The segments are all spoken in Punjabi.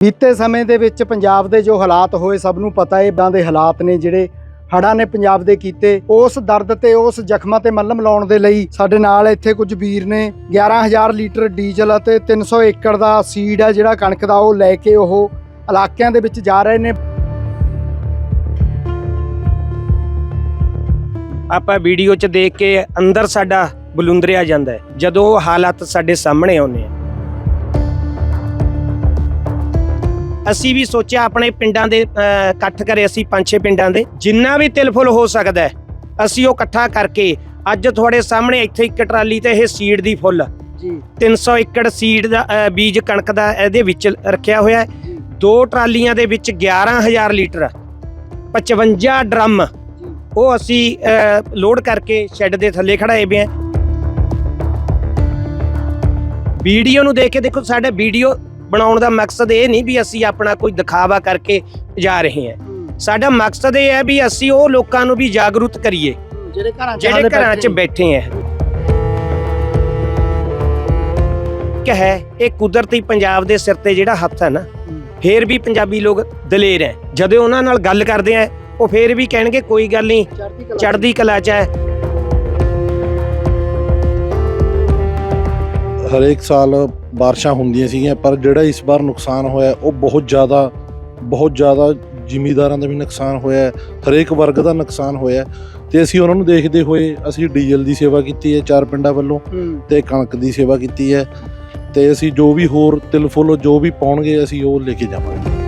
ਬੀਤੇ ਸਮੇਂ ਦੇ ਵਿੱਚ ਪੰਜਾਬ ਦੇ ਜੋ ਹਾਲਾਤ ਹੋਏ ਸਭ ਨੂੰ ਪਤਾ ਹੈ, ਇਦਾਂ ਦੇ ਹਾਲਾਤ ਨੇ ਜਿਹੜੇ ਹੜ੍ਹਾਂ ਨੇ ਪੰਜਾਬ ਦੇ ਕੀਤੇ। ਉਸ ਦਰਦ ਤੇ ਉਸ ਜ਼ਖਮਾਂ ਤੇ ਮੱਲਮ ਲਾਉਣ ਦੇ ਲਈ ਸਾਡੇ ਨਾਲ ਇੱਥੇ ਕੁਝ ਵੀਰ ਨੇ। 11000 ਲੀਟਰ ਡੀਜ਼ਲ ਅਤੇ 300 ਏਕੜ ਦਾ ਸੀਡ ਹੈ, ਜਿਹੜਾ ਕਣਕ ਦਾ ਉਹ ਲੈ ਕੇ ਉਹ ਇਲਾਕਿਆਂ ਦੇ ਵਿੱਚ ਜਾ ਰਹੇ ਨੇ। ਆਪਾਂ ਵੀਡੀਓ 'ਚ ਦੇਖ ਕੇ ਅੰਦਰ ਸਾਡਾ ਬਲੁੰਦਰਿਆ ਜਾਂਦਾ ਹੈ, ਜਦੋਂ ਉਹ ਹਾਲਾਤ ਸਾਡੇ ਸਾਹਮਣੇ ਆਉਂਦੇ ਆ। ਅਸੀਂ ਵੀ ਸੋਚਿਆ ਆਪਣੇ ਪਿੰਡਾਂ ਦੇ ਇਕੱਠ ਕਰੇ ਅਸੀਂ ਪੰਜ ਛੇ ਪਿੰਡਾਂ ਦੇ। ਜਿੰਨਾ ਵੀ ਤਿਲਫੁਲ ਹੋ ਸਕਦਾ ਹੈ ਅਸੀਂ ਉਹ ਇਕੱਠਾ ਕਰਕੇ ਅੱਜ ਤੁਹਾਡੇ ਸਾਹਮਣੇ ਇੱਥੇ ਇੱਕ ਟਰਾਲੀ ਤੇ ਇਹ ਸੀਡ ਦੀ ਫੁੱਲ। ਜੀ। 300 ਏਕੜ ਸੀਡ ਦਾ ਬੀਜ ਕਣਕ ਦਾ ਇਹਦੇ ਵਿੱਚ ਰੱਖਿਆ ਹੋਇਆ ਹੈ। ਦੋ ਟਰਾਲੀਆਂ ਦੇ ਵਿੱਚ 11000 ਲੀਟਰ 55 ਡਰਮ। ਉਹ ਅਸੀਂ ਲੋਡ ਕਰਕੇ ਸ਼ੈੱਡ ਦੇ ਥੱਲੇ ਖੜਾਏ ਪਏ ਆ ਵੀਡੀਓ ਨੂੰ ਦੇਖ ਕੇ ਦੇਖੋ ਸਾਡਾ ਵੀਡੀਓ ਬਣਾਉਣ ਦਾ ਮਕਸਦ ਇਹ ਨਹੀਂ ਵੀ ਅਸੀਂ ਆਪਣਾ ਕੋਈ ਦਿਖਾਵਾ ਕਰਕੇ ਜਾ ਰਹੇ ਹਾਂ। ਸਾਡਾ ਮਕਸਦ ਇਹ ਹੈ ਵੀ ਅਸੀਂ ਉਹ ਲੋਕਾਂ ਨੂੰ ਵੀ ਜਾਗਰੂਕ ਕਰੀਏ ਜਿਹੜੇ ਘਰਾਂ 'ਚ ਜਿਹੜੇ ਹਾਲੇ ਘਰਾਂ 'ਚ ਬੈਠੇ ਆ ਕਿ ਹੈ ਇਹ ਕੁਦਰਤੀ ਪੰਜਾਬ ਦੇ ਸਿਰ ਤੇ ਜਿਹੜਾ ਹੱਥ ਹੈ ਨਾ। ਫੇਰ ਵੀ ਪੰਜਾਬੀ ਲੋਕ ਦਲੇਰ ਹੈ। ਜਦੋਂ ਉਹਨਾਂ ਨਾਲ ਗੱਲ ਕਰਦੇ ਆ ਉਹ ਫੇਰ ਵੀ ਕਹਿਣਗੇ ਕੋਈ ਗੱਲ ਨਹੀਂ ਚੜ੍ਹਦੀ ਕਲਾ 'ਚ ਹੈ। ਹਰੇਕ ਸਾਲ ਬਾਰਿਸ਼ਾਂ ਹੁੰਦੀਆਂ ਸੀਗੀਆਂ ਪਰ ਜਿਹੜਾ ਇਸ ਵਾਰ ਨੁਕਸਾਨ ਹੋਇਆ ਉਹ ਬਹੁਤ ਜ਼ਿਆਦਾ ਬਹੁਤ ਜ਼ਿਆਦਾ ਜ਼ਿਮੀਦਾਰਾਂ ਦਾ ਵੀ ਨੁਕਸਾਨ ਹੋਇਆ ਹੈ, ਹਰੇਕ ਵਰਗ ਦਾ ਨੁਕਸਾਨ ਹੋਇਆ ਤੇ ਅਸੀਂ ਉਹਨਾਂ ਨੂੰ ਦੇਖਦੇ ਹੋਏ ਅਸੀਂ ਡੀਜ਼ਲ ਦੀ ਸੇਵਾ ਕੀਤੀ ਹੈ ਚਾਰ ਪਿੰਡਾਂ ਵੱਲੋਂ। ਤੇ ਕਣਕ ਦੀ ਸੇਵਾ ਕੀਤੀ ਹੈ ਤੇ ਅਸੀਂ ਜੋ ਵੀ ਹੋਰ ਤਿਲ ਫੁੱਲ ਜੋ ਵੀ ਪਾਉਣਗੇ ਅਸੀਂ ਉਹ ਲੈ ਕੇ ਜਾਵਾਂਗੇ।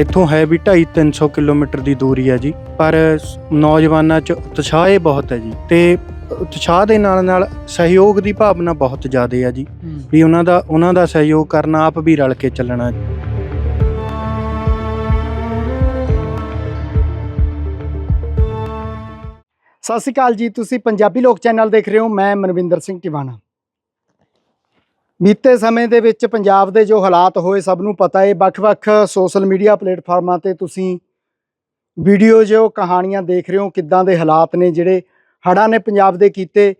ਇੱਥੋਂ ਹੈ ਵੀ 2.5 300 ਕਿਲੋਮੀਟਰ ਦੀ ਦੂਰੀ ਹੈ ਜੀ ਪਰ ਨੌਜਵਾਨਾਂ 'ਚ ਉਤਸ਼ਾਹ ਇਹ ਬਹੁਤ ਹੈ ਜੀ। ਤੇ ਉਤਸ਼ਾਹ ਦੇ ਨਾਲ ਨਾਲ ਸਹਿਯੋਗ ਦੀ ਭਾਵਨਾ ਬਹੁਤ ਜ਼ਿਆਦਾ ਹੈ ਜੀ। ਵੀ ਉਹਨਾਂ ਦਾ ਉਹਨਾਂ ਦਾ ਸਹਿਯੋਗ ਕਰਨਾ ਆਪ ਵੀ ਰਲ ਕੇ ਚੱਲਣਾ। ਸਤਿ ਸ਼੍ਰੀ ਅਕਾਲ ਜੀ ਤੁਸੀਂ ਪੰਜਾਬੀ ਲੋਕ ਚੈਨਲ ਦੇਖ ਰਹੇ ਹੋ ਮੈਂ ਮਨਵਿੰਦਰ ਸਿੰਘ ਟਿਵਾਣਾ। ਬੀਤੇ ਸਮੇਂ ਦੇ ਵਿੱਚ ਪੰਜਾਬ ਦੇ ਜੋ ਹਾਲਾਤ ਹੋਏ ਸਭ ਨੂੰ ਪਤਾ ਹੈ ਵੱਖ-ਵੱਖ ਸੋਸ਼ਲ ਮੀਡੀਆ ਪਲੇਟਫਾਰਮਾਂ ਤੇ ਤੁਸੀਂ ਵੀਡੀਓ ਜੋ ਕਹਾਣੀਆਂ ਦੇਖ ਰਹੇ ਹੋ ਕਿੱਦਾਂ ਦੇ ਹਾਲਾਤ ਨੇ ਜਿਹੜੇ ਹੜ੍ਹਾਂ ਨੇ ਪੰਜਾਬ ਦੇ ਕੀਤੇ।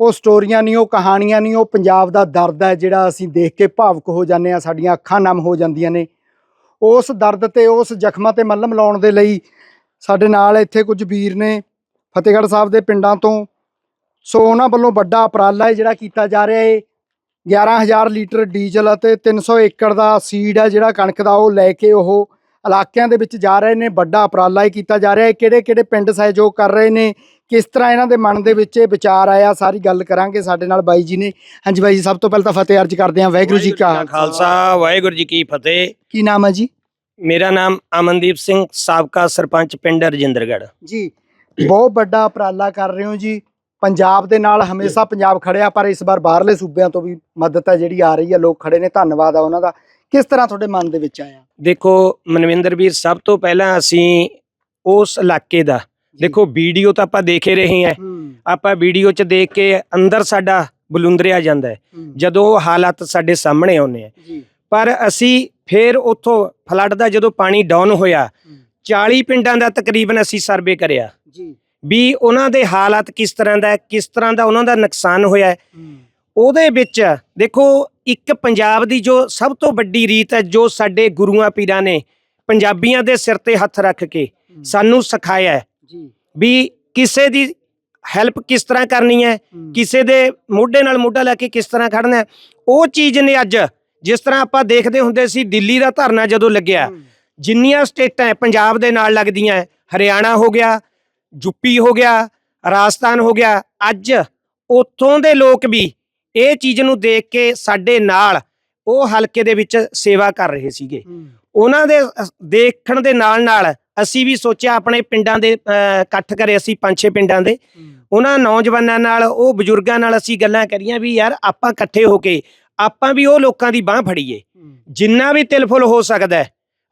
ਉਹ ਸਟੋਰੀਆਂ ਨਹੀਂ, ਉਹ ਕਹਾਣੀਆਂ ਨਹੀਂ, ਉਹ ਪੰਜਾਬ ਦਾ ਦਰਦ ਹੈ ਜਿਹੜਾ ਅਸੀਂ ਦੇਖ ਕੇ ਭਾਵੁਕ ਹੋ ਜਾਂਦੇ ਆ ਸਾਡੀਆਂ ਅੱਖਾਂ ਨਮ ਹੋ ਜਾਂਦੀਆਂ ਨੇ। ਉਸ ਦਰਦ ਤੇ, ਉਸ ਜ਼ਖਮਾਂ ਤੇ ਮੱਲਮ ਲਾਉਣ ਦੇ ਲਈ ਸਾਡੇ ਨਾਲ ਇੱਥੇ ਕੁਝ ਵੀਰ ਨੇ ਫਤਿਹਗੜ੍ਹ ਸਾਹਿਬ ਦੇ ਪਿੰਡਾਂ ਤੋਂ। ਸੋ ਉਹਨਾਂ ਵੱਲੋਂ ਵੱਡਾ ਉਪਰਾਲਾ ਹੈ ਜਿਹੜਾ ਕੀਤਾ ਜਾ ਰਿਹਾ ਹੈ। 11000 ਲੀਟਰ ਡੀਜ਼ਲ ਅਤੇ 300 ਏਕੜ ਦਾ ਸੀਡ ਹੈ ਜਿਹੜਾ ਕਣਕ ਦਾ, ਉਹ ਲੈ ਕੇ ਉਹ ਇਲਾਕਿਆਂ ਦੇ ਵਿੱਚ ਜਾ ਰਹੇ ਨੇ ਵੱਡਾ ਉਪਰਾਲਾ ਹੀ ਕੀਤਾ ਜਾ ਰਿਹਾ ਹੈ। ਕਿਹੜੇ ਕਿਹੜੇ ਪਿੰਡ ਸਹਿਯੋਗ ਕਰ ਰਹੇ ਨੇ? ਕਿਸ ਤਰ੍ਹਾਂ ਇਹਨਾਂ ਦੇ ਮਨ ਦੇ ਵਿੱਚ ਇਹ ਵਿਚਾਰ ਆਇਆ? ਸਾਰੀ ਗੱਲ ਕਰਾਂਗੇ ਸਾਡੇ ਨਾਲ ਬਾਈ ਜੀ ਨੇ। ਹਾਂਜੀ ਬਾਈ ਜੀ ਸਭ ਤੋਂ ਪਹਿਲਾਂ ਤਾਂ ਫਤਿਹ ਅਰਜ ਕਰਦੇ ਹਾਂ। ਵਾਹਿਗੁਰੂ ਜੀ ਕਾ ਖਾਲਸਾ। ਵਾਹਿਗੁਰੂ ਜੀ ਕੀ ਫਤਿਹ। ਕੀ ਨਾਮ ਹੈ ਜੀ? ਮੇਰਾ ਨਾਮ ਅਮਨਦੀਪ ਸਿੰਘ ਸਾਬਕਾ ਸਰਪੰਚ ਪਿੰਡ ਰਜਿੰਦਰਗੜ੍ਹ। ਜੀ ਬਹੁਤ ਵੱਡਾ ਉਪਰਾਲਾ ਕਰ ਰਹੇ ਹੋ ਜੀ। ਪੰਜਾਬ ਦੇ ਨਾਲ ਹਮੇਸ਼ਾ ਪੰਜਾਬ ਖੜਿਆ ਪਰ ਇਸ ਵਾਰ ਬਾਹਰਲੇ ਸੂਬਿਆਂ ਤੋਂ ਵੀ ਮਦਦ ਹੈ ਜਿਹੜੀ ਆ ਰਹੀ ਹੈ ਲੋਕ ਖੜੇ ਨੇ। ਧੰਨਵਾਦ ਆ ਉਹਨਾਂ ਦਾ। ਕਿਸ ਤਰ੍ਹਾਂ ਤੁਹਾਡੇ ਮਨ ਦੇ ਵਿੱਚ ਆਇਆ? ਦੇਖੋ ਮਨਵਿੰਦਰ ਵੀਰ ਸਭ ਤੋਂ ਪਹਿਲਾਂ ਅਸੀਂ ਉਸ ਇਲਾਕੇ ਦਾ ਦੇਖੋ ਵੀਡੀਓ ਤਾਂ ਆਪਾਂ ਦੇਖੇ ਰਹੇ ਹਾਂ। ਆਪਾਂ ਵੀਡੀਓ 'ਚ ਦੇਖ ਕੇ ਅੰਦਰ ਸਾਡਾ ਬਲੁੰਦਰਿਆ ਜਾਂਦਾ ਹੈ। ਜਦੋਂ ਉਹ ਹਾਲਾਤ ਸਾਡੇ ਸਾਹਮਣੇ ਆਉਂਦੇ ਆ ਪਰ ਅਸੀਂ ਫੇਰ ਉੱਥੋਂ ਫਲੱਡ ਦਾ ਜਦੋਂ ਪਾਣੀ ਡਾਊਨ ਹੋਇਆ 40 ਪਿੰਡਾਂ ਦਾ ਤਕਰੀਬਨ ਅਸੀਂ ਸਰਵੇ ਕਰਿਆ। ਜੀ। ਵੀ ਉਹਨਾਂ ਦੇ ਹਾਲਾਤ ਕਿਸ ਤਰ੍ਹਾਂ ਦਾ ਕਿਸ ਤਰ੍ਹਾਂ ਦਾ ਉਹਨਾਂ ਦਾ ਨੁਕਸਾਨ ਹੋਇਆ। ਉਹਦੇ ਵਿੱਚ ਦੇਖੋ ਇੱਕ ਪੰਜਾਬ ਦੀ ਜੋ ਸਭ ਤੋਂ ਵੱਡੀ ਰੀਤ ਹੈ ਜੋ ਸਾਡੇ ਗੁਰੂਆਂ ਪੀਰਾਂ ਨੇ ਪੰਜਾਬੀਆਂ ਦੇ ਸਿਰ ਤੇ ਹੱਥ ਰੱਖ ਕੇ ਸਾਨੂੰ ਸਿਖਾਇਆ ਹੈ ਜੀ। ਵੀ ਕਿਸੇ ਦੀ ਹੈਲਪ ਕਿਸ ਤਰ੍ਹਾਂ ਕਰਨੀ ਹੈ ਕਿਸੇ ਦੇ ਮੋਢੇ ਨਾਲ ਮੋਢਾ ਲਾ ਕੇ ਕਿਸ ਤਰ੍ਹਾਂ ਖੜਨਾ ਹੈ ਉਹ ਚੀਜ਼ ਨੇ ਅੱਜ ਜਿਸ ਤਰ੍ਹਾਂ ਆਪਾਂ ਦੇਖਦੇ ਹੁੰਦੇ ਸੀ ਦਿੱਲੀ ਦਾ ਧਰਨਾ ਜਦੋਂ ਲੱਗਿਆ ਜਿੰਨੀਆਂ ਸਟੇਟਾਂ ਪੰਜਾਬ ਦੇ ਨਾਲ ਲੱਗਦੀਆਂ ਹਰਿਆਣਾ ਹੋ ਗਿਆ ਯੂਪੀ ਹੋ ਗਿਆ ਰਾਜਸਥਾਨ ਹੋ ਗਿਆ ਅੱਜ ਉੱਥੋਂ ਦੇ ਲੋਕ ਵੀ ਇਹ ਚੀਜ਼ ਨੂੰ ਦੇਖ ਕੇ ਸਾਡੇ ਨਾਲ ਉਹ ਹਲਕੇ ਦੇ ਵਿੱਚ ਸੇਵਾ ਕਰ ਰਹੇ ਸੀਗੇ। ਉਹਨਾਂ ਦੇ ਦੇਖਣ ਦੇ ਨਾਲ ਨਾਲ ਅਸੀਂ ਵੀ ਸੋਚਿਆ ਆਪਣੇ ਪਿੰਡਾਂ ਦੇ ਇਕੱਠ ਕਰੇ ਅਸੀਂ ਪੰਜ ਛੇ ਪਿੰਡਾਂ ਦੇ। ਉਹਨਾਂ ਨੌਜਵਾਨਾਂ ਨਾਲ ਉਹ ਬਜ਼ੁਰਗਾਂ ਨਾਲ ਅਸੀਂ ਗੱਲਾਂ ਕਰੀਆਂ ਵੀ ਯਾਰ ਆਪਾਂ ਇਕੱਠੇ ਹੋ ਕੇ ਆਪਾਂ ਵੀ ਉਹ ਲੋਕਾਂ ਦੀ ਬਾਹ ਫੜੀਏ। ਜਿੰਨਾ ਵੀ ਤਿਲਫੁਲ ਹੋ ਸਕਦਾ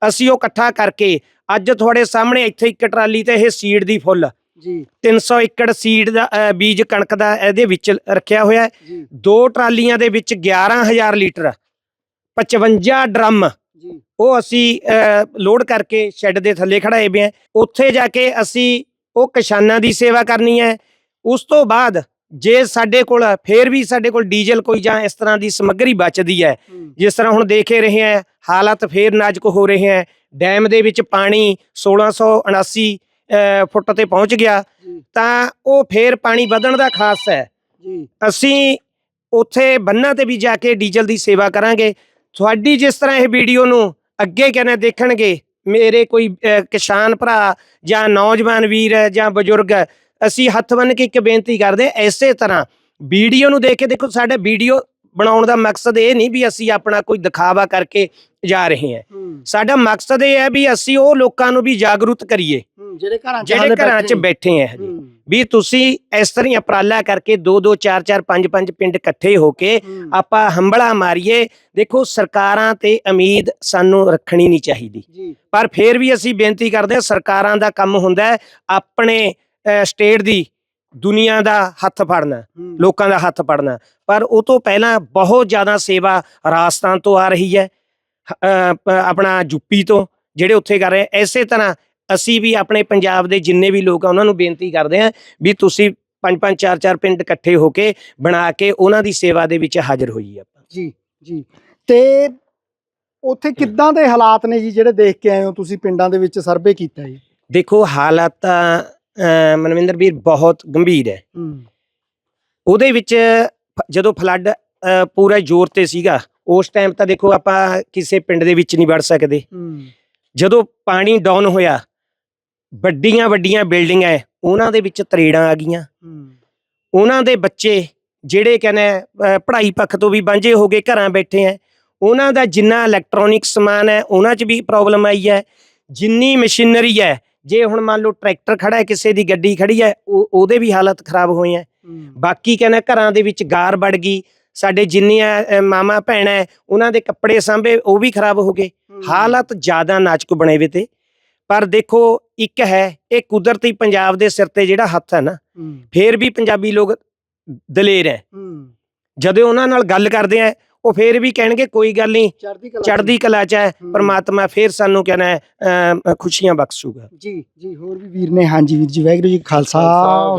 ਅਸੀਂ ਉਹ ਇਕੱਠਾ ਕਰਕੇ ਅੱਜ ਤੁਹਾਡੇ ਸਾਹਮਣੇ ਇੱਥੇ ਇੱਕ ਟਰਾਲੀ ਤੇ ਇਹ ਸੀਡ ਦੀ ਫੁੱਲ ਜੀ। 300 ਏਕੜ ਸੀਡ ਦਾ ਬੀਜ ਕਣਕ ਦਾ ਇਹਦੇ ਵਿੱਚ ਰੱਖਿਆ ਹੋਇਆ ਹੈ। ਜੀ। ਦੋ ਟਰਾਲੀਆਂ ਦੇ ਵਿੱਚ 11000 ਲੀਟਰ 55 ਡਰਮ। ਜੀ। ਉਹ ਅਸੀਂ ਅ, ਲੋਡ ਕਰਕੇ ਸ਼ੈੱਡ ਦੇ ਥੱਲੇ ਖੜਾਏ ਪਏ ਆ ਉੱਥੇ ਜਾ ਕੇ ਅਸੀਂ ਉਹ ਕਿਸਾਨਾਂ ਦੀ ਸੇਵਾ ਕਰਨੀ ਹੈ। ਉਸ ਤੋਂ ਬਾਅਦ ਜੇ ਸਾਡੇ ਕੋਲ ਫੇਰ ਵੀ ਸਾਡੇ ਕੋਲ ਡੀਜ਼ਲ ਕੋਈ ਜਾਂ ਇਸ ਤਰ੍ਹਾਂ ਦੀ ਸਮੱਗਰੀ ਬਚਦੀ ਹੈ। ਜਿਸ ਤਰ੍ਹਾਂ ਹੁਣ ਦੇਖੇ ਰਹੇ ਹਾਂ ਹਾਲਾਤ ਫੇਰ ਨਾਜ਼ੁਕ ਹੋ ਰਹੇ ਹੈ। ਡੈਮ ਦੇ ਵਿੱਚ ਪਾਣੀ 1679 ਅਹ, ਫੁੱਟ ਤੇ ਪਹੁੰਚ ਗਿਆ। ਤਾਂ ਉਹ ਫੇਰ ਪਾਣੀ ਵਧਣ ਦਾ ਖਾਸ ਹੈ। ਜੀ। ਅਸੀਂ ਉੱਥੇ ਬੰਨਾਂ ਤੇ ਵੀ ਜਾ ਕੇ ਡੀਜ਼ਲ ਦੀ ਸੇਵਾ ਕਰਾਂਗੇ। ਤੁਹਾਡੀ ਜਿਸ ਤਰ੍ਹਾਂ ਇਹ ਵੀਡੀਓ ਨੂੰ ਅੱਗੇ ਕਹਿੰਦੇ ਦੇਖਣਗੇ ਮੇਰੇ ਕੋਈ ਕਿਸਾਨ ਭਰਾ ਜਾਂ ਨੌਜਵਾਨ ਵੀਰ ਜਾਂ ਬਜ਼ੁਰਗ ਅਸੀਂ ਹੱਥ ਬੰਨ ਕੇ ਇੱਕ ਬੇਨਤੀ ਕਰਦੇ ਇਸੇ ਤਰ੍ਹਾਂ ਵੀਡੀਓ ਨੂੰ ਦੇਖ ਕੇ ਦੇਖੋ ਸਾਡਾ ਵੀਡੀਓ ਬਣਾਉਣ ਦਾ ਮਕਸਦ ਇਹ ਨਹੀਂ ਵੀ ਅਸੀਂ ਆਪਣਾ ਕੋਈ ਦਿਖਾਵਾ ਕਰਕੇ ਜਾ ਰਹੇ ਹਾਂ। ਸਾਡਾ ਮਕਸਦ ਇਹ ਹੈ ਵੀ ਅਸੀਂ ਉਹ ਲੋਕਾਂ ਨੂੰ ਵੀ ਜਾਗਰੂਕ ਕਰੀਏ। ਜਿਹੜੇ ਘਰਾਂ ਚ ਜਿਹੜੇ ਘਰਾਂ 'ਚ ਬੈਠੇ ਆ ਹਜੇ। ਵੀ ਤੁਸੀਂ ਇਸ ਤਰ੍ਹਾਂ ਹੀ ਉਪਰਾਲਾ ਕਰਕੇ 2 2 4 4 5 5 ਪਿੰਡ ਇਕੱਠੇ ਹੋ ਕੇ ਆਪਾਂ ਹੰਬਲਾ ਮਾਰੀਏ। ਦੇਖੋ ਸਰਕਾਰਾਂ ਤੇ ਉਮੀਦ ਸਾਨੂੰ ਰੱਖਣੀ ਨਹੀਂ ਚਾਹੀਦੀ। ਪਰ ਫਿਰ ਵੀ ਅਸੀਂ ਬੇਨਤੀ ਕਰਦੇ ਹਾਂ ਸਰਕਾਰਾਂ ਦਾ ਕੰਮ ਹੁੰਦਾ ਆਪਣੇ ਸਟੇਟ ਦੀ ਦੁਨੀਆ ਦਾ ਹੱਥ ਫੜਨਾ ਲੋਕਾਂ ਦਾ ਹੱਥ ਫੜਨਾ। ਪਰ ਉਹ ਤੋਂ ਪਹਿਲਾਂ ਬਹੁਤ ਜ਼ਿਆਦਾ ਸੇਵਾ ਰਾਜਸਥਾਨ ਤੋਂ ਆ ਰਹੀ ਹੈ ਆਪਣਾ ਯੂਪੀ ਤੋਂ ਜਿਹੜੇ ਉੱਥੇ ਕਰ ਰਹੇ ਐਸੇ ਤਰ੍ਹਾਂ ਅਸੀਂ ਵੀ ਆਪਣੇ ਪੰਜਾਬ ਦੇ ਜਿੰਨੇ ਵੀ ਲੋਕ ਆ ਉਹਨਾਂ ਨੂੰ ਬੇਨਤੀ ਕਰਦੇ ਹਾਂ ਵੀ ਤੁਸੀਂ ਪੰਜ ਪੰਜ ਚਾਰ ਚਾਰ ਪਿੰਡ ਇਕੱਠੇ ਹੋ ਕੇ ਬਣਾ ਕੇ ਉਹਨਾਂ ਦੀ ਸੇਵਾ ਦੇ ਵਿੱਚ ਹਾਜ਼ਰ ਹੋਈਏ ਆਪਾਂ। ਜੀ ਜੀ। ਤੇ ਉੱਥੇ ਕਿੱਦਾਂ ਦੇ ਹਾਲਾਤ ਨੇ ਜੀ ਜਿਹੜੇ ਦੇਖ ਕੇ ਆਏ ਹੋ ਤੁਸੀਂ ਪਿੰਡਾਂ ਦੇ ਵਿੱਚ ਸਰਵੇ ਕੀਤਾ ਜੀ? ਦੇਖੋ ਹਾਲਾਤ ਤਾਂ ਅਹ, ਮਨਵਿੰਦਰ ਵੀਰ ਬਹੁਤ ਗੰਭੀਰ ਹੈ। ਹੂੰ। ਉਹਦੇ ਵਿੱਚ ਫ- ਜਦੋਂ ਫਲੱਡ ਪੂਰਾ ਜ਼ੋਰ ਤੇ ਸੀਗਾ ਉਸ ਟਾਈਮ ਤਾਂ ਦੇਖੋ ਆਪਾਂ ਕਿਸੇ ਪਿੰਡ ਦੇ ਵਿੱਚ ਨਹੀਂ ਵੜ ਸਕਦੇ। ਹੂੰ। ਜਦੋਂ ਪਾਣੀ ਡਾਊਨ ਹੋਇਆ ਵੱਡੀਆਂ ਵੱਡੀਆਂ ਬਿਲਡਿੰਗਾਂ ਹੈ ਉਹਨਾਂ ਦੇ ਵਿੱਚ ਤਰੇੜਾਂ ਆ ਗਈਆਂ। ਉਹਨਾਂ ਦੇ ਬੱਚੇ ਜਿਹੜੇ ਕਹਿੰਦੇ ਪੜ੍ਹਾਈ ਪੱਖ ਤੋਂ ਵੀ ਵਾਂਝੇ ਹੋ ਗਏ ਘਰਾਂ ਬੈਠੇ ਹੈ ਉਹਨਾਂ ਦਾ ਜਿੰਨਾ ਇਲੈਕਟ੍ਰੋਨਿਕ ਸਮਾਨ ਹੈ ਉਹਨਾਂ 'ਚ ਵੀ ਪ੍ਰੋਬਲਮ ਆਈ ਹੈ ਜਿੰਨੀ ਮਸ਼ੀਨਰੀ ਹੈ ਜੇ ਹੁਣ ਮੰਨ ਲਓ ਟਰੈਕਟਰ ਖੜਾ ਹੈ ਕਿਸੇ ਦੀ ਗੱਡੀ ਖੜੀ ਹੈ ਉਹ ਉਹਦੇ ਵੀ ਹਾਲਤ ਖਰਾਬ ਹੋਏ ਹੂੰ, ਬਾਕੀ ਕਹਿੰਦਾ ਘਰਾਂ ਦੇ ਵਿੱਚ ਗਾਰ ਵੜ ਗਈ ਸਾਡੇ ਜਿੰਨੀਆਂ ਮਾਮਾ ਭੈਣਾਂ ਉਹਨਾਂ ਦੇ ਕੱਪੜੇ ਸਾਂਭੇ ਉਹ ਵੀ ਖਰਾਬ ਹੋ ਗਏ। ਹਾਲਾਤ ਜ਼ਿਆਦਾ ਨਾਜ਼ੁਕ ਬਣੇ ਵੇ ਤੇ। ਪਰ ਦੇਖੋ ਇੱਕ ਹੈ ਇਹ ਕੁਦਰਤੀ ਪੰਜਾਬ ਦੇ ਸਿਰ ਤੇ ਜਿਹੜਾ ਹੱਥ ਹੈ ਨਾ ਫੇਰ ਵੀ ਪੰਜਾਬੀ ਲੋਕ ਦਲੇਰ ਹੈ। ਜਦੋਂ ਉਹਨਾਂ ਨਾਲ ਗੱਲ ਕਰਦੇ ਆ ਉਹ ਫੇਰ ਵੀ ਕਹਿਣਗੇ ਕੋਈ ਗੱਲ ਨਹੀਂ ਚੜ੍ਹਦੀ ਕਲਾ ਚ ਹੈ। ਪਰਮਾਤਮਾ ਫੇਰ ਸਾਨੂੰ ਕਹਿੰਦਾ ਖੁਸ਼ੀਆਂ ਬਖਸ਼ੂਗਾ। ਜੀ ਜੀ ਹੋਰ ਵੀ ਵੀਰ ਨੇ ਹਾਂਜੀ ਵੀਰ ਜੀ ਵਾਹਿਗੁਰੂ ਜੀ ਖਾਲਸਾ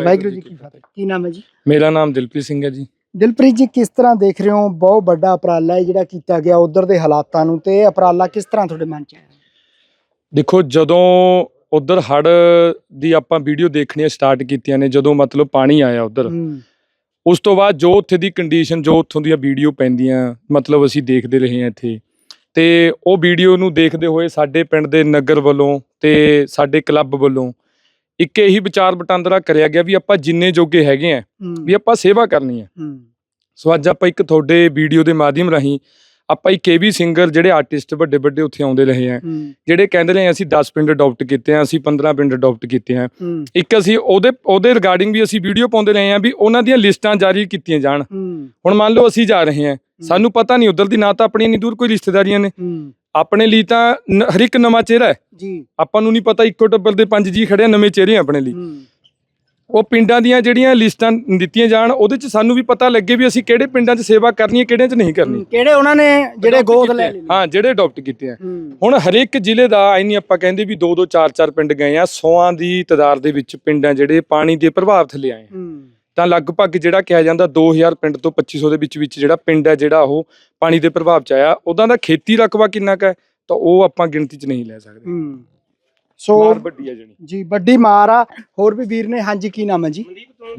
ਵਾਹਿਗੁਰੂ ਜੀ ਕੀ ਫਤਿਹ। ਕੀ ਨਾਮ ਹੈ ਜੀ? ਮੇਰਾ ਨਾਮ ਦਿਲਪ੍ਰੀਤ ਸਿੰਘ ਹੈ ਜੀ। ਦਿਲਪ੍ਰੀਤ ਜੀ ਕਿਸ ਤਰ੍ਹਾਂ ਦੇਖ ਰਹੇ ਹੋ? ਬਹੁਤ ਵੱਡਾ ਉਪਰਾਲਾ ਹੈ ਜਿਹੜਾ ਕੀਤਾ ਗਿਆ ਉਧਰ ਦੇ ਹਾਲਾਤਾਂ ਨੂੰ ਤੇ ਇਹ ਉਪਰਾਲਾ ਕਿਸ ਤਰ੍ਹਾਂ ਤੁਹਾਡੇ ਮਨ ਚ ਆਇਆ? ਦੇਖੋ ਜਦੋਂ ਉਧਰ ਹੜ ਦੀ ਆਪਾਂ ਵੀਡੀਓ ਦੇਖਣੀਆਂ ਸਟਾਰਟ ਕੀਤੀਆਂ ਨੇ ਜਦੋਂ ਮਤਲਬ ਪਾਣੀ ਆਇਆ ਉਧਰ ਉਸ ਤੋਂ ਬਾਅਦ ਜੋ ਉੱਥੇ ਦੀ ਕੰਡੀਸ਼ਨ ਜੋ ਉੱਥੋਂ ਦੀਆਂ ਵੀਡੀਓ ਪੈਂਦੀਆਂ ਮਤਲਬ ਅਸੀਂ ਦੇਖਦੇ ਰਹੇ ਹਾਂ ਇੱਥੇ। ਤੇ ਉਹ ਵੀਡੀਓ ਨੂੰ ਦੇਖਦੇ ਹੋਏ ਸਾਡੇ ਪਿੰਡ ਦੇ ਨਗਰ ਵੱਲੋਂ ਤੇ ਸਾਡੇ ਕਲੱਬ ਵੱਲੋਂ ਇੱਕ ਇਹੀ ਵਿਚਾਰ ਵਟਾਂਦਰਾ ਕਰਿਆ ਗਿਆ ਵੀ ਆਪਾਂ ਜਿੰਨੇ ਜੋਗੇ ਹੈਗੇ ਆ ਵੀ ਆਪਾਂ ਸੇਵਾ ਕਰਨੀ ਹੂੰ। ਸੋ ਅੱਜ ਆਪਾਂ ਇੱਕ ਤੁਹਾਡੇ ਵੀਡੀਓ ਦੇ ਮਾਧਿਅਮ ਰਾਹੀਂ ਆਪਾਂ ਇੱਕ ਇਹ ਵੀ ਸਿੰਗਰ ਜਿਹੜੇ ਆਰਟਿਸਟ ਵੱਡੇ ਵੱਡੇ ਉੱਥੇ ਆਉਂਦੇ ਰਹੇ ਆ ਜਿਹੜੇ ਕਹਿੰਦੇ ਨੇ ਅਸੀਂ 10 ਪਿੰਡ ਅਡਾਪਟ ਕੀਤੇ ਆ ਅਸੀਂ 15 ਪਿੰਡ ਅਡਾਪਟ ਕੀਤੇ ਆ। ਇੱਕ ਅਸੀਂ ਉਹਦੇ ਉਹਦੇ ਰਿਗਾਰਡਿੰਗ ਵੀ ਅਸੀਂ ਵੀਡੀਓ ਪਾਉਂਦੇ ਰਹੇ ਆ ਵੀ ਉਹਨਾਂ ਦੀਆਂ ਲਿਸਟਾਂ ਜਾਰੀ ਕੀਤੀਆਂ ਜਾਣ। ਹੁਣ ਮੰਨ ਲਓ ਅਸੀਂ ਜਾ ਰਹੇ ਹਾਂ। ਸਾਨੂੰ ਪਤਾ ਨਹੀਂ ਉਧਰ ਦੀ ਨਾ ਤਾਂ ਆਪਣੀ ਇੰਨੀ ਦੂਰ ਕੋਈ ਰਿਸ਼ਤੇਦਾਰੀਆਂ ਨੇ। ਆਪਣੇ ਲਈ ਤਾਂ ਹਰ ਇੱਕ ਨਵਾਂ ਚਿਹਰਾ ਹੈ। ਜੀ। ਆਪਾਂ ਨੂੰ ਨਹੀਂ ਪਤਾ ਇੱਕੋ ਟੱਬਰ ਦੇ ਪੰਜ ਜੀ ਖੜੇ ਆ ਨਵੇਂ ਚਿਹਰੇ ਆ ਆਪਣੇ ਲਈ। ਉਹ ਪਿੰਡਾਂ ਦੀਆਂ ਜਿਹੜੀਆਂ ਲਿਸਟਾਂ ਦਿੱਤੀਆਂ ਜਾਣ ਉਹਦੇ 'ਚ ਸਾਨੂੰ ਵੀ ਪਤਾ ਲੱਗੇ ਵੀ ਅਸੀਂ ਕਿਹੜੇ ਪਿੰਡਾਂ 'ਚ ਸੇਵਾ ਕਰਨੀ ਹੈ ਕਿਹੜਿਆਂ 'ਚ ਨਹੀਂ ਕਰਨੀ। ਕਿਹੜੇ ਉਹਨਾਂ ਨੇ ਜਿਹੜੇ ਗੋਦ ਲੈ। ਲਏ? ਹਾਂ ਜਿਹੜੇ ਅਡਾਪਟ ਕੀਤੇ ਆ। ਹੁਣ ਹਰੇਕ ਜ਼ਿਲ੍ਹੇ ਦਾ ਨਹੀਂ ਆਪਾਂ ਕਹਿੰਦੇ ਵੀ 2 2 4 4 ਪਿੰਡ ਗਏ ਆ 100 ਦੀ ਤਾਦਾਦ ਦੇ ਵਿੱਚ ਪਿੰਡਾਂ ਜਿਹੜੇ ਪਾਣੀ ਦੇ ਪ੍ਰਭਾਵ ਥੱਲੇ ਆਏ ਆ। ਹੂੰ। ਤਾਂ ਲਗਭਗ ਜਿਹੜਾ ਕਿਹਾ ਜਾਂਦਾ 2000 ਪਿੰਡ ਤੋਂ 2500 ਦੇ ਵਿੱਚ ਵਿੱਚ ਜਿਹੜਾ ਪਿੰਡ ਹੈ ਜਿਹੜਾ ਉਹ ਪਾਣੀ ਦੇ ਪ੍ਰਭਾਵ ਚ ਆਇਆ ਉਹਦਾ ਦਾ ਖੇਤੀ ਰਕਬਾ ਕਿੰਨਾ ਕੁ ਹੈ? ਤਾਂ ਉਹ ਆਪਾਂ ਗਿਣਤੀ ਚ ਨਹੀਂ ਲੈ ਸਕਦੇ। ਹੂੰ। ਸੋ ਮਾਰ ਵੱਡੀ ਹੈ ਜਿਹੜੀ। ਜੀ ਵੱਡੀ ਮਾਰ ਆ। ਹੋਰ ਵੀ ਵੀਰ ਨੇ ਹਾਂਜੀ ਕੀ ਨਾਮ ਹੈ ਜੀ?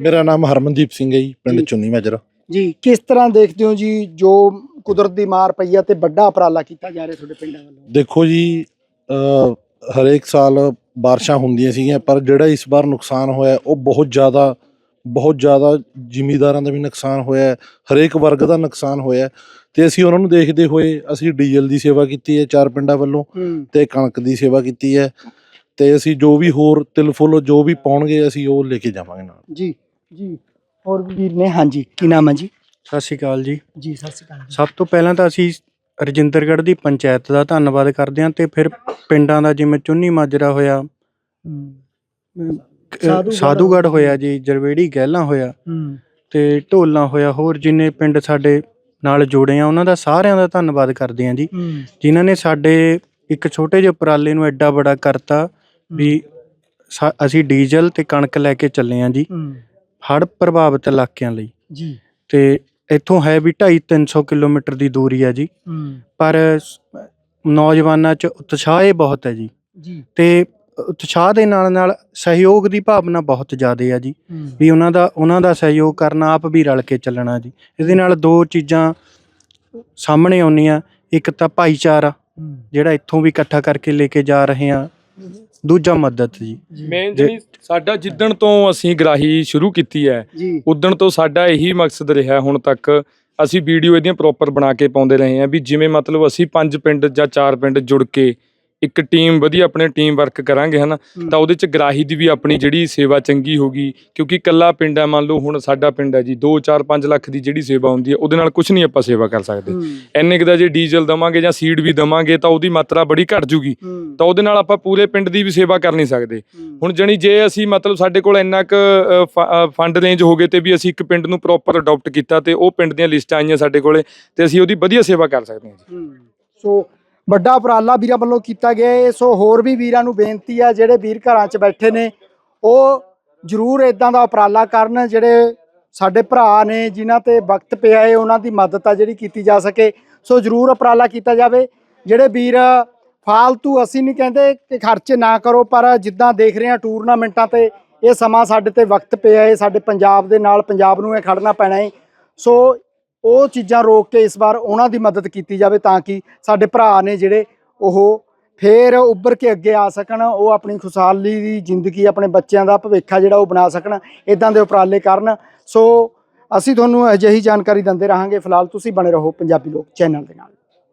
ਮੇਰਾ ਨਾਮ ਹਰਮਨਦੀਪ ਸਿੰਘ ਹੈ ਜੀ। ਪਿੰਡ ਚੁੰਨੀ ਮਾਜਰਾ। ਜੀ ਕਿਸ ਤਰ੍ਹਾਂ ਦੇਖਦੇ ਹੋ ਜੀ ਜੋ ਕੁਦਰਤ ਦੀ ਮਾਰ ਪਈ ਆ ਤੇ ਵੱਡਾ ਉਪਰਾਲਾ ਕੀਤਾ ਜਾ ਰਿਹਾ ਤੁਹਾਡੇ ਪਿੰਡਾਂ ਵੱਲੋਂ? ਦੇਖੋ ਜੀ ਹਰੇਕ ਸਾਲ ਬਾਰਿਸ਼ਾਂ ਹੁੰਦੀਆਂ ਸੀਗੀਆਂ ਪਰ ਜਿਹੜਾ ਇਸ ਵਾਰ ਨੁਕਸਾਨ ਹੋਇਆ ਉਹ ਬਹੁਤ ਜ਼ਿਆਦਾ ਬਹੁਤ ਜ਼ਿਆਦਾ ਜ਼ਿਮੀਦਾਰਾਂ ਦਾ ਵੀ ਨੁਕਸਾਨ ਹੋਇਆ ਹਰੇਕ ਵਰਗ ਦਾ ਨੁਕਸਾਨ ਹੋਇਆ ਤੇ ਅਸੀਂ ਉਹਨਾਂ ਨੂੰ ਦੇਖਦੇ ਹੋਏ ਅਸੀਂ ਡੀਜ਼ਲ ਦੀ ਸੇਵਾ ਕੀਤੀ ਹੈ ਚਾਰ ਪਿੰਡਾਂ ਵੱਲੋਂ ਤੇ ਕਣਕ ਦੀ ਸੇਵਾ ਕੀਤੀ ਹੈ। ਤੇ ਅਸੀਂ ਜੋ ਵੀ ਹੋਰ ਤਿਲ ਫੁੱਲ ਜੋ ਵੀ ਪਾਉਣਗੇ ਅਸੀਂ ਉਹ ਲੈ ਕੇ ਜਾਵਾਂਗੇ ਨਾਲ। ਜੀ ਜੀ। ਹੋਰ ਵੀ ਵੀਰ ਨੇ? ਹਾਂਜੀ ਕੀ ਨਾਮ ਹੈ ਜੀ? ਸਤਿ ਸ਼੍ਰੀ ਅਕਾਲ ਜੀ। ਜੀ ਸਤਿ ਸ਼੍ਰੀ ਅਕਾਲ ਸਭ ਤੋਂ ਪਹਿਲਾਂ ਤਾਂ ਅਸੀਂ ਰਜਿੰਦਰਗੜ੍ਹ ਦੀ ਪੰਚਾਇਤ ਦਾ ਧੰਨਵਾਦ ਕਰਦੇ ਹਾਂ ਤੇ ਫਿਰ ਪਿੰਡਾਂ ਦਾ ਜਿਵੇਂ ਚੁੰਨੀ ਮਾਜਰਾ ਹੋਇਆ ਸਾਧੂਗੜ੍ਹ ਹੋਇਆ। ਜੀ ਜਰਵੇੜੀ ਗਹਿਲਾ ਹੋਇਆ ਤੇ ਢੋਲਾ ਹੋਇਆ ਹੋਰ ਜਿੰਨੇ ਪਿੰਡ ਸਾਡੇ ਨਾਲ ਜੁੜੇ ਆ ਉਹਨਾਂ ਦਾ ਸਾਰਿਆਂ ਦਾ ਧੰਨਵਾਦ ਕਰਦੇ ਹਾਂ ਜੀ। ਜਿਨ੍ਹਾਂ ਨੇ ਸਾਡੇ ਇੱਕ ਛੋਟੇ ਜਿਹੇ ਉਪਰਾਲੇ ਨੂੰ ਐਡਾ ਬੜਾ ਕਰਤਾ ਵੀ ਸਾ- ਅਸੀਂ ਡੀਜ਼ਲ ਤੇ ਕਣਕ ਲੈ ਕੇ ਚੱਲੇ ਹਾਂ ਜੀ। ਹੂੰ। ਹੜ੍ਹ ਪ੍ਰਭਾਵਿਤ ਇਲਾਕਿਆਂ ਲਈ। ਜੀ। ਤੇ ਇੱਥੋਂ ਹੈ ਵੀ 2.5 300 ਕਿਲੋਮੀਟਰ ਦੀ ਦੂਰੀ ਹੈ ਜੀ। ਪਰ ਸ- ਨੌਜਵਾਨਾਂ 'ਚ ਉਤਸ਼ਾਹ ਬਹੁਤ ਹੈ ਜੀ। ਜੀ। ਤੇ ਉਤਸ਼ਾਹ ਦੇ ਨਾਲ ਨਾਲ ਸਹਿਯੋਗ ਦੀ ਭਾਵਨਾ ਬਹੁਤ ਜ਼ਿਆਦਾ ਹੈ ਜੀ। ਵੀ ਉਹਨਾਂ ਦਾ ਉਹਨਾਂ ਦਾ ਸਹਿਯੋਗ ਕਰਨਾ ਆਪ ਵੀ ਰਲ ਕੇ ਚੱਲਣਾ ਜੀ। ਇਹਦੇ ਨਾਲ ਦੋ ਚੀਜ਼ਾਂ ਸਾਹਮਣੇ ਆਉਂਦੀਆਂ। ਇੱਕ ਤਾਂ ਭਾਈਚਾਰਾ ਜਿਹੜਾ ਇੱਥੋਂ ਵੀ ਇਕੱਠਾ ਕਰਕੇ ਲੈ ਕੇ ਜਾ ਰਹੇ ਆ। ਦੂਜਾ ਮਦਦ ਜੀ। ਮੇਨ ਜੇ- ਜਿਹੜੀ ਸਾਡਾ ਜਿੱਦਣ ਤੋਂ ਅਸੀਂ ਗਰਾਹੀ ਸ਼ੁਰੂ ਕੀਤੀ ਹੈ ਜੀ। ਉਦਣ ਤੋਂ ਸਾਡਾ ਇਹੀ ਮਕਸਦ ਰਿਹਾ ਹੁਣ ਤੱਕ ਅਸੀਂ ਵੀਡੀਓ ਇਹਦੀਆਂ ਪ੍ਰੋਪਰ ਬਣਾ ਕੇ ਪਾਉਂਦੇ ਰਹੇ ਹਾਂ ਵੀ ਜਿਵੇਂ ਮਤਲਬ ਅਸੀਂ ਪੰਜ ਪਿੰਡ ਜਾਂ ਚਾਰ ਪਿੰਡ ਜੁੜ ਕੇ ਇੱਕ ਟੀਮ ਵਧੀਆ ਆਪਣੇ ਟੀਮ ਵਰਕ ਕਰਾਂਗੇ ਹਨਾ। ਤਾਂ ਉਹਦੇ ਚ ਗਰਾਹੀ ਦੀ ਵੀ ਆਪਣੀ ਜਿਹੜੀ ਸੇਵਾ ਚੰਗੀ ਹੋਗੀ ਕਿਉਂਕਿ ਇਕੱਲਾ ਪਿੰਡ ਹੈ ਮੰਨ ਲਓ ਹੁਣ ਸਾਡਾ ਪਿੰਡ ਹੈ ਜੀ 2 4 5 ਲੱਖ ਦੀ ਜਿਹੜੀ ਸੇਵਾ ਹੁੰਦੀ ਹੈ ਉਹਦੇ ਨਾਲ ਕੁਝ ਨਹੀਂ ਆਪਾਂ ਸੇਵਾ ਕਰ ਸਕਦੇ। ਇੰਨੇ ਕੁ ਦਾ ਜੇ ਡੀਜ਼ਲ ਦਵਾਂਗੇ ਜਾਂ ਸੀਡ ਵੀ ਦਵਾਂਗੇ ਤਾਂ ਉਹਦੀ ਮਾਤਰਾ ਬੜੀ ਘਟ ਜੂਗੀ। ਤਾਂ ਉਹਦੇ ਨਾਲ ਆਪਾਂ ਪੂਰੇ ਪਿੰਡ ਦੀ ਵੀ ਸੇਵਾ ਕਰ ਨਹੀਂ ਸਕਦੇ। ਹੁਣ ਜਣੀ ਜੇ ਅਸੀਂ ਮਤਲਬ ਸਾਡੇ ਕੋਲ ਇੰਨਾ ਕੁ ਫੰਡ ਰੇਂਜ ਹੋ ਗਏ ਤੇ ਵੀ ਅਸੀਂ ਇੱਕ ਪਿੰਡ ਨੂੰ ਪ੍ਰੋਪਰ ਅਡਾਪਟ ਕੀਤਾ ਤੇ ਉਹ ਪਿੰਡ ਦੀਆਂ ਲਿਸਟਾਂ ਆਈਆਂ ਸਾਡੇ ਕੋਲੇ ਤੇ ਅਸੀਂ ਉਹਦੀ ਵਧੀਆ ਸੇਵਾ ਕਰ ਸਕਦੇ ਹਾਂ ਜੀ। ਸੋ ਵੱਡਾ ਉਪਰਾਲਾ ਵੀਰਾਂ ਵੱਲੋਂ ਕੀਤਾ ਗਿਆ ਹੈ। ਸੋ ਹੋਰ ਵੀ ਵੀਰਾਂ ਨੂੰ ਬੇਨਤੀ ਆ, ਜਿਹੜੇ ਵੀਰ ਘਰਾਂ 'ਚ ਬੈਠੇ ਨੇ, ਉਹ ਜ਼ਰੂਰ ਇਦਾਂ ਦਾ ਉਪਰਾਲਾ ਕਰਨ, ਜਿਹੜੇ ਸਾਡੇ ਭਰਾ ਨੇ, ਜਿਨ੍ਹਾਂ ਤੇ ਵਕਤ ਪਿਆ ਹੈ, ਉਹਨਾਂ ਦੀ ਮਦਦ ਆ ਜਿਹੜੀ ਕੀਤੀ ਜਾ ਸਕੇ। ਸੋ ਜ਼ਰੂਰ ਉਪਰਾਲਾ ਕੀਤਾ ਜਾਵੇ। ਜਿਹੜੇ ਵੀਰ ਫਾਲਤੂ ਅਸੀਂ ਨਹੀਂ ਕਹਿੰਦੇ ਕਿ ਖਰਚੇ ਨਾ ਕਰੋ, ਪਰ ਜਿੱਦਾਂ ਦੇਖ ਰਹੇ ਹਾਂ ਟੂਰਨਾਮੈਂਟਾਂ ਤੇ, ਇਹ ਸਮਾਂ ਸਾਡੇ ਤੇ ਵਕਤ ਪਿਆ ਹੈ। ਸਾਡੇ ਪੰਜਾਬ ਦੇ ਨਾਲ ਪੰਜਾਬ ਨੂੰ ਇਹ ਖੜਨਾ ਪੈਣਾ ਹੈ। ਸੋ ਉਹ ਚੀਜ਼ਾਂ ਰੋਕ ਕੇ ਇਸ ਵਾਰ ਉਹਨਾਂ ਦੀ ਮਦਦ ਕੀਤੀ ਜਾਵੇ ਤਾਂ ਕਿ ਸਾਡੇ ਭਰਾ ਨੇ ਜਿਹੜੇ ਉਹ ਫੇਰ ਉੱਭਰ ਕੇ ਅੱਗੇ ਆ ਸਕਣ, ਉਹ ਆਪਣੀ ਖੁਸ਼ਹਾਲੀ ਦੀ ਜ਼ਿੰਦਗੀ, ਆਪਣੇ ਬੱਚਿਆਂ ਦਾ ਭਵਿੱਖ ਜਿਹੜਾ ਉਹ ਬਣਾ ਸਕਣ ਇਦਾਂ ਦੇ ਉਪਰਾਲੇ ਕਰਨ। ਸੋ ਅਸੀਂ ਤੁਹਾਨੂੰ ਅਜਿਹੀ ਜਾਣਕਾਰੀ ਦਿੰਦੇ ਰਹਾਂਗੇ। ਫਿਲਹਾਲ ਤੁਸੀਂ ਬਣੇ ਰਹੋ ਪੰਜਾਬੀ ਲੋਕ ਚੈਨਲ ਦੇ ਨਾਲ।